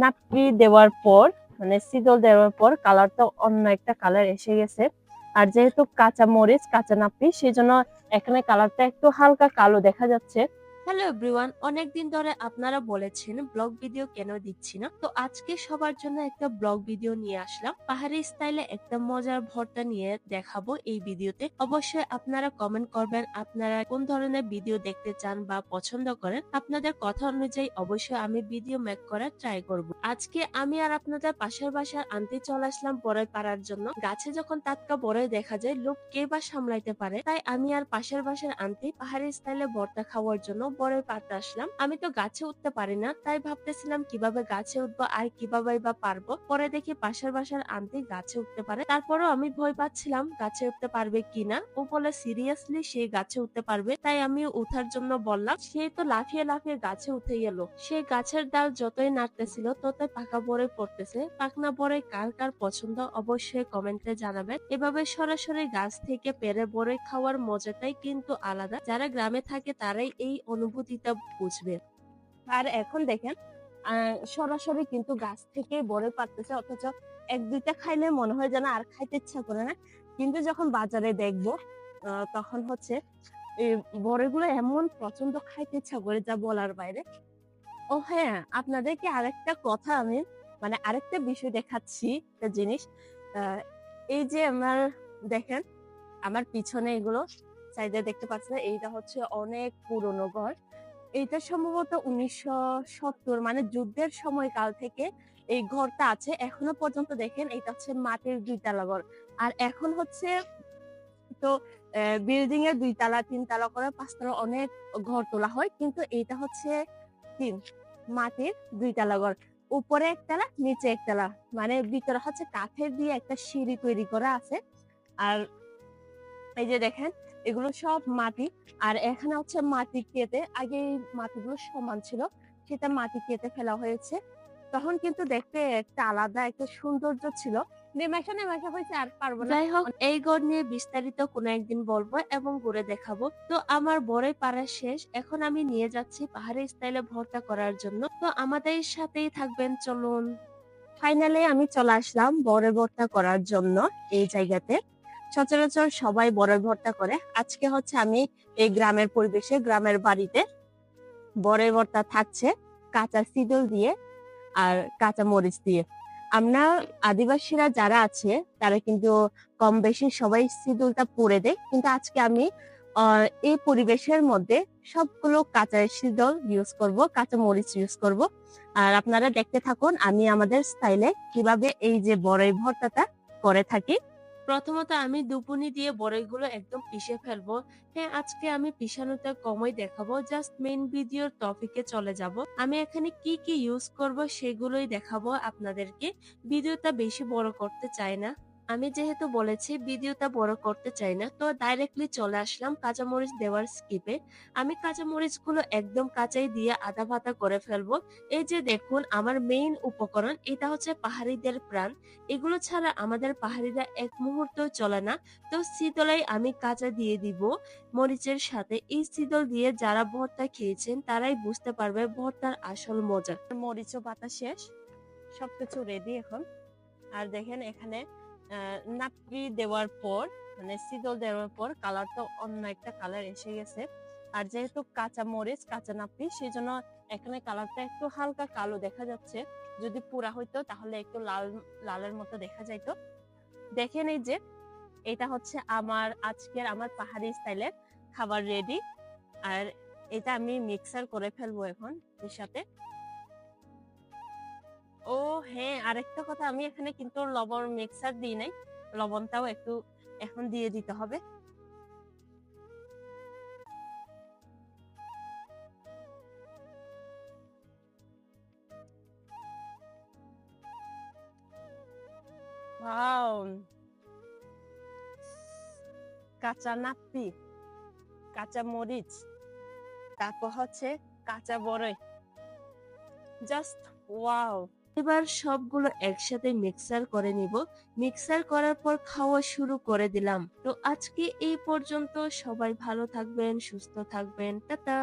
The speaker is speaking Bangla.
নাপকি দেওয়ার পর মানে শীতল দেওয়ার পর কালারটা অন্য একটা কালার এসে গেছে। আর যেহেতু কাঁচা মরিচ, কাঁচা নাপি সেই জন্য এখানে কালারটা একটু হালকা কালো দেখা যাচ্ছে। হ্যালো এভরিওয়ান অনেকদিন ধরে আপনারা বলেছেন ব্লগ ভিডিও কেন দিচ্ছি না। তো আজকে সবার জন্য একটা ব্লগ ভিডিও নিয়ে আসলাম। পাহাড়ি স্টাইলে একটা মজার ভর্তা নিয়ে দেখাবো এই ভিডিওতে। অবশ্যই আপনারা কমেন্ট করবেন, আপনারা কোন ধরনের ভিডিও দেখতে চান বা পছন্দ করেন। আপনাদের কথা অনুযায়ী অবশ্যই আমি ভিডিও মেক করার ট্রাই করব। আজকে আমি আর আপনাদের পাশের বাসার আনতে চলে আসলাম বড়ই পাড়ার জন্য। গাছে যখন টাটকা বড়ই দেখা যায়, লোক কে বা সামলাইতে পারে? তাই আমি আর পাশের বাসার আনতে পাহাড়ি স্টাইলে ভর্তা খাওয়ার জন্য বড়ই পাড়তে আসলাম। আমি তো গাছে উঠতে পারি না, তাই ভাবতেছিলাম কীভাবে গাছে উঠবো আর কীভাবে বা পারব। পরে দেখি পাশের বাসার আনতে গাছে উঠতে পারে। তারপরও আমি ভয় পাচ্ছিলাম গাছে উঠতে পারবে কিনা। ও বলে সিরিয়াসলি সে গাছে উঠতে পারবে? তাই আমি উঠার জন্য বললাম, সে তো লাফিয়ে লাফিয়ে গাছে উঠে গেল। সেই গাছের ডাল যতই নাড়তেছিল, ততই পাকা বড়ই পড়তেছে। পাকনা বড়ই কার কার পছন্দ অবশ্যই কমেন্টে জানাবেন। এভাবে সরাসরি গাছ থেকে পেরে বড়ই খাওয়ার মজাটাই কিন্তু আলাদা। যারা গ্রামে থাকে, তারাই এই অনুভূতিটা বুঝবে। আর এখন দেখেন সরাসরি কিন্তু গাছ থেকে বড় পারতেছে অথচ এক দুইটা খাইলে মনে হয় যেন আর খাইতে ইচ্ছা করে না। কিন্তু যখন বাজারে দেখব তখন হচ্ছে এই বড়গুলো এমন প্রচণ্ড খাইতে ইচ্ছা করে যা বলার বাইরে। ও হ্যাঁ আপনাদেরকে আরেকটা কথা আমি মানে আরেকটা বিষয় দেখাচ্ছি একটা জিনিস। এই যে আমার, দেখেন, আমার পিছনে এগুলো সাইডে দেখতে পাচ্ছেন এইটা হচ্ছে অনেক পুরনো ঘর। এইটা সম্ভবত উনিশশো সত্তর মানে যুদ্ধের সময়কাল থেকে এই ঘরটা আছে। এখনও পর্যন্ত দেখেন এটা হচ্ছে মাটির দুইতলা ঘর। আর এখন হচ্ছে তো বিল্ডিং এর দুইতলা, তিনতলা করে পাঁচতলা অনেক ঘর তোলা হয়। কিন্তু এইটা হচ্ছে তিন, মাটির দুইতলা ঘর। উপরে একতলা, নিচে একতলা। মানে ভিতরে হচ্ছে কাঠের দিয়ে একটা সিঁড়ি তৈরি করা আছে। আর এই যে দেখেন এগুলো সব মাটি। আর এখানে হচ্ছে মাটি কেটে, আগে এই মাটিগুলো সমান ছিল, সেটা মাটি কেটে ফেলা হয়েছে। তখন কিন্তু দেখতে একটা আলাদা একটা সৌন্দর্য ছিল। নেমাশা নেমাশা হয়েছে আর পারব না। যাই হোক, এই গড় নিয়ে বিস্তারিত কোনো একদিন বলব এবং ঘুরে দেখাবো। তো আমার বড়ই পাড়া শেষ। এখন আমি নিয়ে যাচ্ছি পাহাড়ি স্টাইলে ভর্তা করার জন্য। তো আমাদের সাথেই থাকবেন, চলুন। ফাইনালি আমি চলে আসলাম বড় ভর্তা করার জন্য এই জায়গাতে। সচরাচর সবাই বড় ভর্তা করে। আজকে হচ্ছে আমি এই গ্রামের পরিবেশে, গ্রামের বাড়িতে বড় ভর্তা থাকছে কাঁচা সিদল দিয়ে আর কাঁচা মরিচ দিয়ে। আমরা আদিবাসীরা যারা আছে, তারা কিন্তু কম বেশি সবাই সিদুলটা পরে দেয়। কিন্তু আজকে আমি এই পরিবেশের মধ্যে সবগুলো কাঁচা সিদল ইউজ করব, কাঁচা মরিচ ইউজ করব। আর আপনারা দেখতে থাকুন আমি আমাদের স্টাইলে কীভাবে এই যে বড়ই ভর্তাটা করে থাকি। প্রথমত আমি দুপুনি দিয়ে বড়াইগুলো একদম পিষে ফেলব। হ্যাঁ আজকে আমি পিষানোটা কমই দেখাবো। জাস্ট মেইন ভিডিওর টপিকে চলে যাব। আমি এখানে কি কি ইউজ করব সেগুলোই দেখাবো আপনাদেরকে। ভিডিওটা বেশি বড় করতে চাই না। আমি যেহেতু বলেছি ভিডিওটা বড় করতে চাই না, তো ডাইরেক্টলি চলে আসলাম কাঁচামরিচ দেওয়ার স্কিপে আমি কাঁচামরিচগুলো একদম কাঁচাই দিয়ে আদা ভাতা করে ফেলব। এই যে দেখুন, আমার মেইন উপকরণ এটা হচ্ছে পাহাড়িদের প্রাণ। এগুলো ছাড়া আমাদের পাহাড়িরা এক মুহূর্ত চলে না। তো শীতলাই আমি কাঁচা দিয়ে দিব মরিচের সাথে। এই শীতল দিয়ে যারা ভর্তা খেয়েছেন, তারাই বুঝতে পারবে ভর্তার আসল মজা। মরিচ ও পাতা শেষ, সবকিছু রেডি এখন। আর দেখেন এখানে নাপকি দেওয়ার পর মানে শীতল দেওয়ার পর কালারটা অন্য একটা কালার এসে গেছে। আর যেহেতু কাঁচা মরিচ, কাঁচা নাপি সেই জন্য এখানে কালারটা একটু হালকা কালো দেখা যাচ্ছে। যদি পুরা হইতো, তাহলে একটু লাল, লালের মতো দেখা যাইতো। দেখেন এই যে, এটা হচ্ছে আমার আজকের আমার পাহাড়ি স্টাইলের খাবার রেডি আর এটা আমি মিক্সার করে ফেলব এখন এর সাথে। ও হ্যাঁ আরেকটা কথা, আমি এখানে কিন্তু লবণ মিক্সার দিই নাই। লবণটাও একটু এখন দিয়ে দিতে হবে। ওয়াও কাঁচা নাপ্পি কাঁচা মরিচ, তারপর হচ্ছে কাঁচা বড়ই জাস্ট ওয়াও এবার সবগুলো একসাথে মিক্সার করে নিব। মিক্সার করার পর খাওয়া শুরু করে দিলাম। তো আজকে এই পর্যন্ত সবাই ভালো থাকবেন, সুস্থ থাকবেন। টাটা!